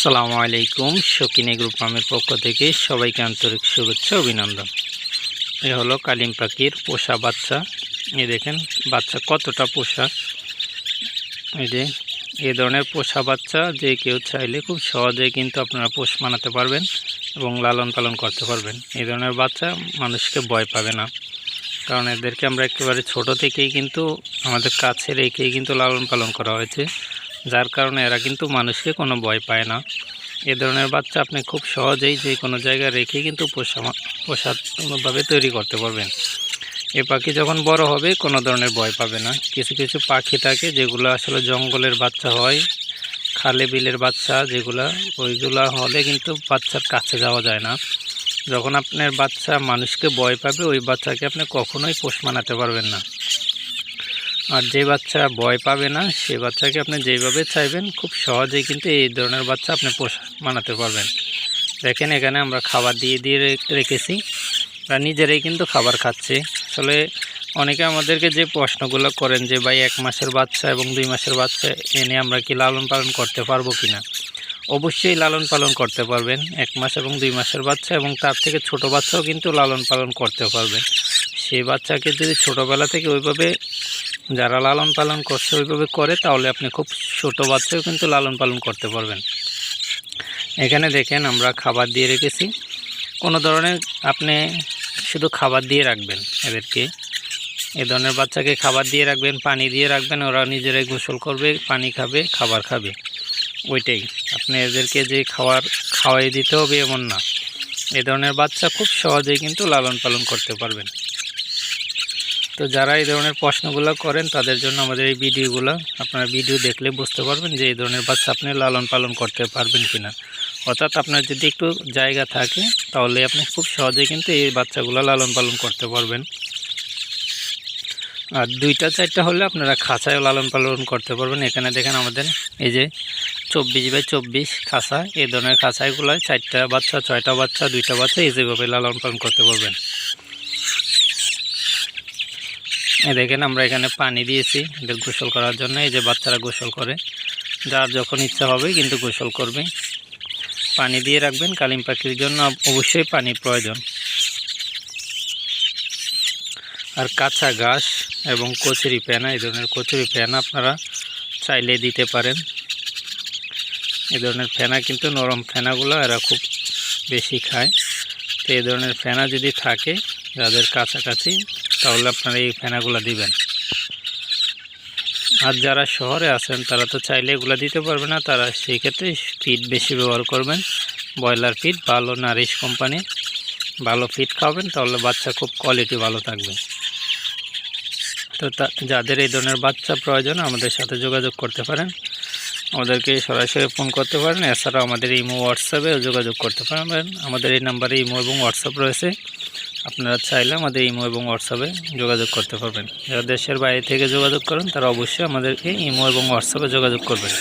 আসসালামু আলাইকুম। শকিনী গ্রুপ ফার্মের পক্ষ থেকে সবাইকে আন্তরিক শুভেচ্ছা অভিনন্দন। এ হলো কালিম পাখির পোষা বাচ্চা। এই দেখেন, বাচ্চা কতটা পোষা। এই যে, এ ধরনের পোষা বাচ্চা যে কেউ চাইলে খুব সহজে কিন্তু আপনারা পোষ মানাতে পারবেন এবং লালন পালন করতে পারবেন। এই ধরনের বাচ্চা মানুষকে ভয় পাবে না। কারণ এদেরকে আমরা একেবারে ছোট থেকেই কিন্তু আমাদের কাছে রেখেই কিন্তু লালন পালন করা হয়েছে। যার কারণে এরা কিন্তু মানুষকে কোনো ভয় পায় না। এ ধরনের বাচ্চা আপনি খুব সহজেই যে কোনো জায়গায় রেখে কিন্তু পোষা পোষাভাবে তৈরি করতে পারবেন। এ পাখি যখন বড় হবে কোনো ধরনের ভয় পাবে না। কিছু কিছু পাখি থাকে যেগুলো আসলে জঙ্গলের বাচ্চা হয়, খালে বিলের বাচ্চা যেগুলা, ওইগুলা হলে কিন্তু বাচ্চার কাছে যাওয়া যায় না। যখন আপনার বাচ্চা মানুষকে ভয় পাবে, ওই বাচ্চাকে আপনি কখনোই পোষ মানাতে পারবেন না। আর যে বাচ্চা ভয় পাবে না, সে বাচ্চাকে আপনি যেভাবে চাইবেন, খুব সহজেই কিন্তু এই ধরনের বাচ্চা আপনি পোষ, মানাতে পারবেন। দেখেন, এখানে আমরা খাবার দিয়ে দিয়ে রেখেছি। আর নিজেরাই কিন্তু খাবার খাচ্ছে। আসলে অনেকে আমাদেরকে যে প্রশ্নগুলো করেন যে, ভাই, এক মাসের বাচ্চা এবং দুই মাসের বাচ্চা এনে আমরা কি লালন পালন করতে পারব কি না অবশ্যই লালন পালন করতে পারবেন। এক মাস এবং দুই মাসের বাচ্চা এবং তার থেকে ছোট বাচ্চাও কিন্তু লালন পালন করতে পারবেন সেই বাচ্চাকে যদি ছোটোবেলা থেকে ওইভাবে যারা লালন পালন করছে ওইভাবে করে, তাহলে আপনি খুব ছোট বাচ্চাও কিন্তু লালন পালন করতে পারবেন। এখানে দেখেন আমরা খাবার দিয়ে রেখেছি। কোনো ধরনের আপনি শুধু খাবার দিয়ে রাখবেন এদেরকে। এ ধরনের বাচ্চাকে খাবার দিয়ে রাখবেন, পানি দিয়ে রাখবেন, ওরা নিজেরাই গোসল করবে, পানি খাবে, খাবার খাবে। ওইটাই। আপনি এদেরকে যে খাবার খাওয়াই দিতে হবে এমন না। এ ধরনের বাচ্চা খুব সহজেই কিন্তু লালন পালন করতে পারবেন। তো যারা এই ধরনের প্রশ্নগুলো করেন, তাদের জন্য আমাদের এই ভিডিওগুলো আপনারা ভিডিও দেখলে বুঝতে পারবেন যে এই ধরনের বাচ্চা আপনি লালন পালন করতে পারবেন কিনা। অর্থাৎ আপনার যদি একটু জায়গা থাকে, তাহলে আপনি খুব সহজেই কিন্তু এই বাচ্চাগুলো লালন পালন করতে পারবেন। আর দুইটা, চারটা হলে আপনারা খাঁচায় লালন পালন করতে পারবেন। এখানে দেখেন আমাদের এই যে চব্বিশ বাই চব্বিশ খাঁচা, এই ধরনের খাঁচাইগুলোয় চারটা বাচ্চা, ছয়টা বাচ্চা, দুইটা বাচ্চা এই যেভাবে লালন পালন করতে পারবেন এই দেখেন, আমরা এখানে পানি দিয়েছি এদের গোসল করার জন্য। এই যে বাচ্চারা গোসল করে, যার যখন ইচ্ছা হবে কিন্তু গোসল করবে। পানি দিয়ে রাখবেন কালিম পাখির জন্য, অবশ্যই পানির প্রয়োজন। আর কাঁচা ঘাস এবং কচুরি প্যানা এই ধরনের কচুরি প্যানা আপনারা চাইলে দিতে পারেন। এ ধরনের ফেনা কিন্তু নরম ফেনাগুলো এরা খুব বেশি খায়। তো এই ধরনের ফেনা যদি থাকে, যাদের কাছাকাছি তাহলে আপনারা এই ফেনাগুলো দিবেন। আর যারা শহরে আছেন, তারা তো চাইলে এগুলো দিতে পারবে না। তারা সেই ক্ষেত্রে ফিড বেশি ব্যবহার করবেন। ব্রয়লার ফিড, ভালো নারিশ কোম্পানি, ভালো ফিড খাবেন, তাহলে বাচ্চা খুব কোয়ালিটি ভালো থাকবে। তো তা- যাদের এই ধরনের বাচ্চা প্রয়োজন, আমাদের সাথে যোগাযোগ করতে পারেন। আমাদেরকে সরাসরি ফোন করতে পারেন। এছাড়াও আমাদের ইমো, হোয়াটসঅ্যাপেও যোগাযোগ করতে পারেন আমাদের এই নাম্বারে ইমো এবং হোয়াটসঅ্যাপ রয়েছে। আপনারা চাইলে আমাদের ইমো এবং হোয়াটসঅ্যাপে যোগাযোগ করতে পারবেন। যারা দেশের বাইরে থেকে যোগাযোগ করেন, তারা অবশ্যই আমাদেরকে ইমো এবং হোয়াটসঅ্যাপে যোগাযোগ করবেন।